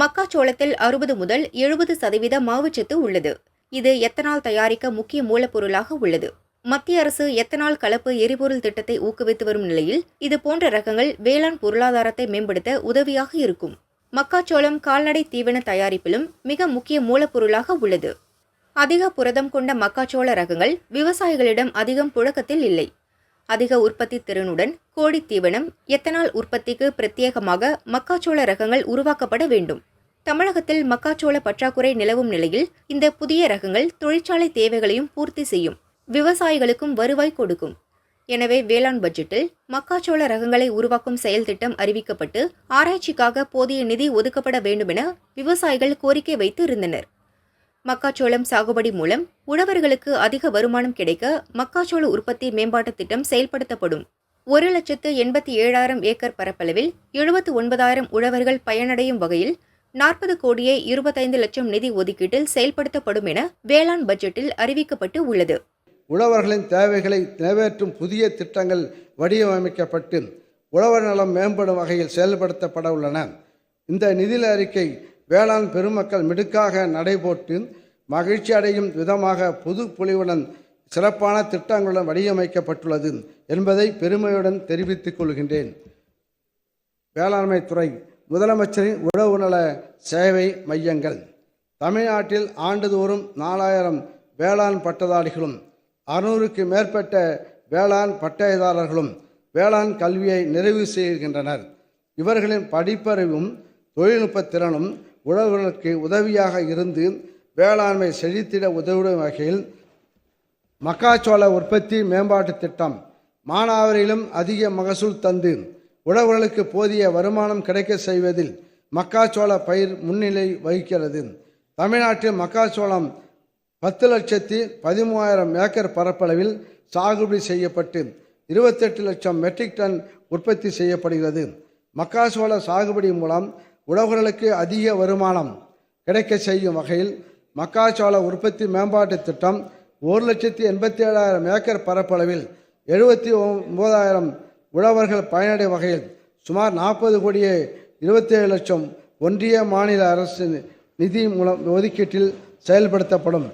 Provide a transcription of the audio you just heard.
மக்காச்சோளத்தில் அறுபது முதல் எழுபது சதவீத மாவுச்சத்து உள்ளது. இது எத்தனால் தயாரிக்க முக்கிய மூலப்பொருளாக உள்ளது. மத்திய அரசு எத்தனால் கலப்பு எரிபொருள் திட்டத்தை ஊக்குவித்து வரும் நிலையில் இது போன்ற ரகங்கள் வேளாண் பொருளாதாரத்தை மேம்படுத்த உதவியாக இருக்கும். மக்காச்சோளம் கால்நடை தீவன தயாரிப்பிலும் மிக முக்கிய மூலப்பொருளாக உள்ளது. அதிக புரதம் கொண்ட மக்காச்சோள ரகங்கள் விவசாயிகளிடம் அதிகம் புழக்கத்தில் இல்லை. அதிக உற்பத்தி திறனுடன் கோடி தீவனம் எத்தனால் உற்பத்திக்கு பிரத்யேகமாக மக்காச்சோள ரகங்கள் உருவாக்கப்பட வேண்டும். தமிழகத்தில் மக்காச்சோள பற்றாக்குறை நிலவும் நிலையில் இந்த புதிய ரகங்கள் தொழிற்சாலை தேவைகளையும் பூர்த்தி செய்யும் விவசாயிகளுக்கும் வருவாய் கொடுக்கும். எனவே வேளாண் பட்ஜெட்டில் மக்காச்சோள ரகங்களை உருவாக்கும் செயல் திட்டம் அறிவிக்கப்பட்டு ஆராய்ச்சிக்காக போதிய நிதி ஒதுக்கப்பட வேண்டுமென விவசாயிகள் கோரிக்கை வைத்து இருந்தனர். மக்காச்சோளம் சாகுபடி மூலம் உழவர்களுக்கு அதிக வருமானம் கிடைக்க மக்காச்சோள உற்பத்தி மேம்பாட்டுத் திட்டம் செயல்படுத்தப்படும். ஒரு லட்சத்து எண்பத்தி ஏழாயிரம் ஏக்கர் பரப்பளவில் எழுபத்து ஒன்பதாயிரம் உழவர்கள் பயனடையும் வகையில் நாற்பது கோடியே இருபத்தைந்து லட்சம் நிதி ஒதுக்கீட்டில் செயல்படுத்தப்படும் என வேளாண் பட்ஜெட்டில் அறிவிக்கப்பட்டு உள்ளது. உழவர்களின் தேவைகளை நிறைவேற்றும் புதிய திட்டங்கள் வடிவமைக்கப்பட்டு உழவர் நலம் மேம்படும் வகையில் செயல்படுத்தப்பட உள்ளன. இந்த நிதி அறிக்கை வேளாண் பெருமக்கள் மிடுக்காக நடைபோட்டு மகிழ்ச்சி அடையும் விதமாக புது பொலிவுடன் சிறப்பான திட்டங்களுடன் வடிவமைக்கப்பட்டுள்ளது என்பதை பெருமையுடன் தெரிவித்துக் கொள்கின்றேன். வேளாண்மை துறை முதலமைச்சரின் உழவு நல சேவை மையங்கள். தமிழ்நாட்டில் ஆண்டுதோறும் நாலாயிரம் வேளாண் பட்டதாரிகளும் அறுநூறுக்கு மேற்பட்ட வேளாண் பட்டயதாரர்களும் வேளாண் கல்வியை நிறைவு செய்கின்றனர். இவர்களின் படிப்பறிவும் தொழில்நுட்ப திறனும் உழவர்களுக்கு உதவியாக இருந்து வேளாண்மை செழித்திட உதவிடும் வகையில் மக்காச்சோள உற்பத்தி மேம்பாட்டு திட்டம் மானாவரிலும் அதிக மகசூல் தந்து உழவர்களுக்கு போதிய வருமானம் கிடைக்க செய்வதில் மக்காச்சோள பயிர் முன்னிலை வகிக்கிறது. தமிழ்நாட்டில் மக்காச்சோளம் பத்து லட்சத்தி பதிமூவாயிரம் ஏக்கர் பரப்பளவில் சாகுபடி செய்யப்பட்டு இருபத்தெட்டு லட்சம் மெட்ரிக் டன் உற்பத்தி செய்யப்படுகிறது. மக்காச்சோள சாகுபடி மூலம் உழவர்களுக்கு அதிக வருமானம் கிடைக்க செய்யும் வகையில் மக்காச்சோள உற்பத்தி மேம்பாட்டுத் திட்டம் ஒரு லட்சத்தி எண்பத்தி ஏழாயிரம் ஏக்கர் பரப்பளவில் எழுபத்தி ஒன்பதாயிரம் உழவர்கள் பயனடையும் வகையில் சுமார் நாற்பது கோடியே இருபத்தேழு லட்சம் ஒன்றிய மாநில அரசு நிதி மூலம் ஒதுக்கீட்டில் செயல்படுத்தப்படும்.